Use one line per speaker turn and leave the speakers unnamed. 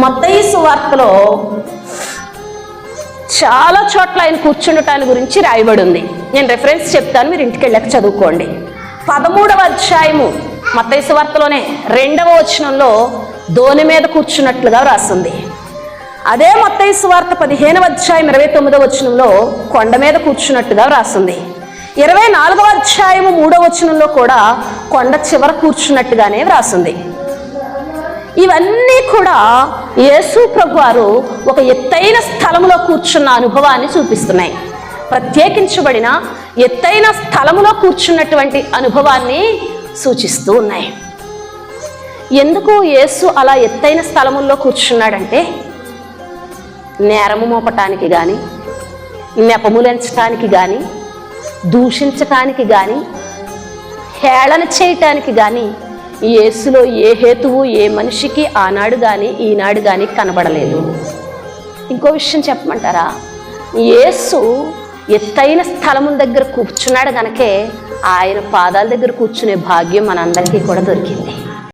మత్తయి సువార్తలో చాలా చోట్ల ఆయన కూర్చుండటాన్ని గురించి రాయబడి ఉంది నేను రెఫరెన్స్ చెప్తాను మీరు ఇంటికి వెళ్ళాక చదువుకోండి. పదమూడవ అధ్యాయము మత్తయి సువార్తలోనే రెండవ వచనంలో దోని మీద కూర్చున్నట్లుగా రాసింది అదే మత్తయి సువార్త పదిహేనవ అధ్యాయం ఇరవై తొమ్మిదవ వచనంలో కొండ మీద కూర్చున్నట్టుగా రాసింది ఇరవై నాలుగవ అధ్యాయము మూడవ వచనంలో కూడా కొండ చివర కూర్చున్నట్టుగానే వ్రాసింది. ఇవన్నీ కూడా యేసు ప్రభు వారు ఒక ఎత్తైన స్థలములో కూర్చున్న అనుభవాన్ని చూపిస్తున్నాయి. ప్రత్యేకించబడిన ఎత్తైన స్థలములో కూర్చున్నటువంటి అనుభవాన్ని సూచిస్తూ ఉన్నాయి. ఎందుకు యేసు అలా ఎత్తైన స్థలముల్లో కూర్చున్నాడంటే నేరము మోపటానికి కానీ నెపములెంచటానికి కానీ దూషించటానికి కానీ హేళన చేయటానికి కానీ యేసులో ఏ హేతువు ఏ మనిషికి ఆనాడు కానీ ఈనాడు కానీ కనబడలేదు. ఇంకో విషయం చెప్పమంటారా? యేసు ఎత్తైన స్థలము దగ్గర కూర్చున్నాడు కనుకే ఆయన పాదాల దగ్గర కూర్చునే భాగ్యం మనందరికీ కూడా దొరికింది.